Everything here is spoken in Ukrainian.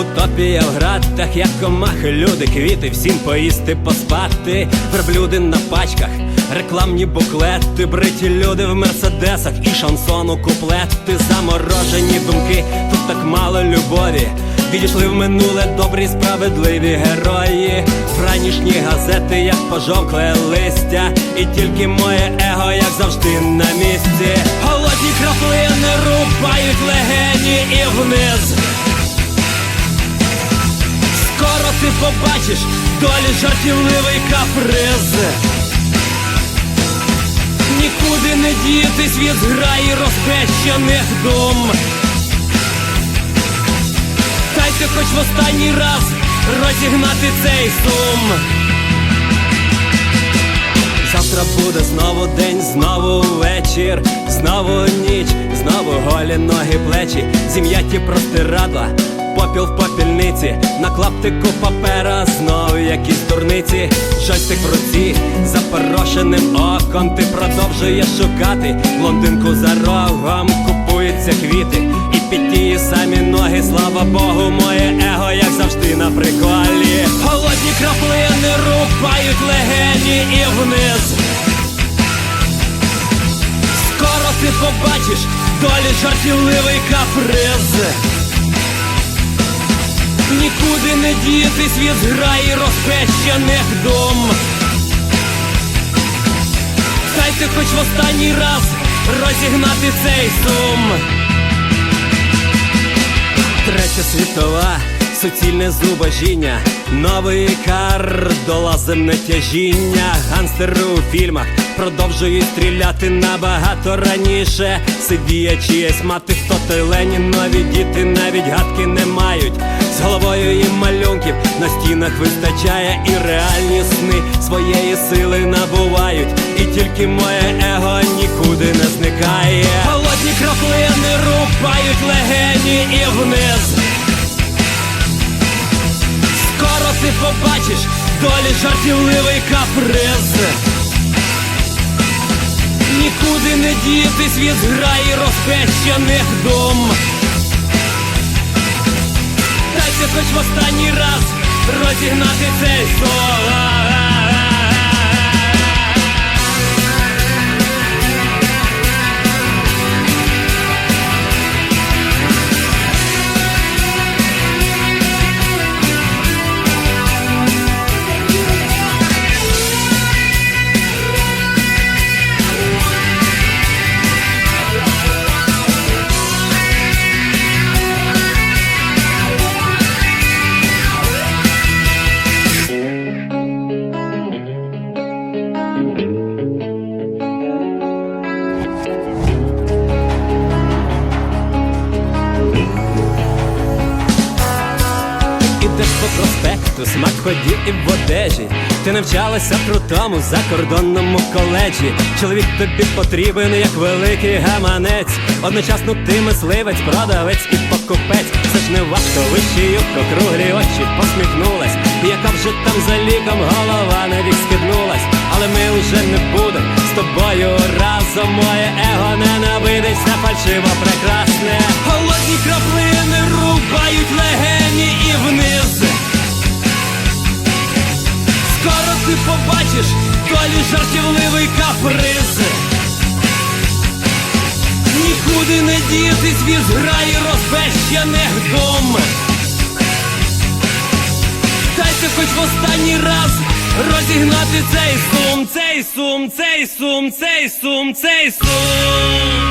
Утопія в градах, як комахи, люди, квіти, всім поїсти, поспати, верблюди на пачках, рекламні буклети, бриті люди в мерседесах і шансону куплети, заморожені думки, тут так мало любові. Відійшли в минуле добрі справедливі герої, вранішні газети, як пожовкле листя, і тільки моє его, як завжди, на місці. Голодні краплини рубають легені і вниз. Ти побачиш долі жартівливий каприз. Нікуди не дітись від зграї розпещених дум. Дайте хоч в останній раз розігнати цей сум. Завтра буде знову день, знову вечір, знову ніч, знову голі ноги, плечі, зім'яті простирадла, попіл в попільниці, клаптику папера, знову якісь дурниці, джойстик в руці, запорошеним оком ти продовжуєш шукати блондинку за рогом, купуються квіти, і під тії самі ноги, слава Богу, моє его, як завжди на приколі. Голодні краплини рубають легені і вниз. Скоро ти побачиш долі жартівливий каприз. Не дітись від зграї розпещених дум. Дайте хоч в останній раз розігнати цей сум. Третя світова, суцільне зубожіння, новий кар, долаземне тяжіння, гангстери у фільмах продовжують стріляти набагато раніше. Сидіє чиясь мати, хто той Ленін, нові діти навіть гадки не мають. З головою їм малюнків на стінах вистачає, і реальні сни своєї сили набувають. І тільки моє его нікуди не зникає. Холодні краплини рубають легені і вниз. Скоро ти побачиш долі жартівливий каприз. Нікуди не дітись від зграї розпечених дом. Дайте хоч в останній раз розігнати цей сон. По проспекту, смак в ході і в одежі. Ти навчалася крутому закордонному коледжі. Чоловік тобі потрібен, як великий гаманець. Одночасно ти мисливець, продавець і покупець. Це ж не важко вищий круглі очі посміхнулась. Яка вже там за ліком голова навік схиднулась. Але ми вже не будем з тобою разом. Моє его ненавидиться фальшиво прекрасне. Холодні краплини рубають легені Нікуди не дітись від зграї розпещених дум. Дайте хоч в останній раз розігнати цей сум, цей сум, цей сум, цей сум, цей сум.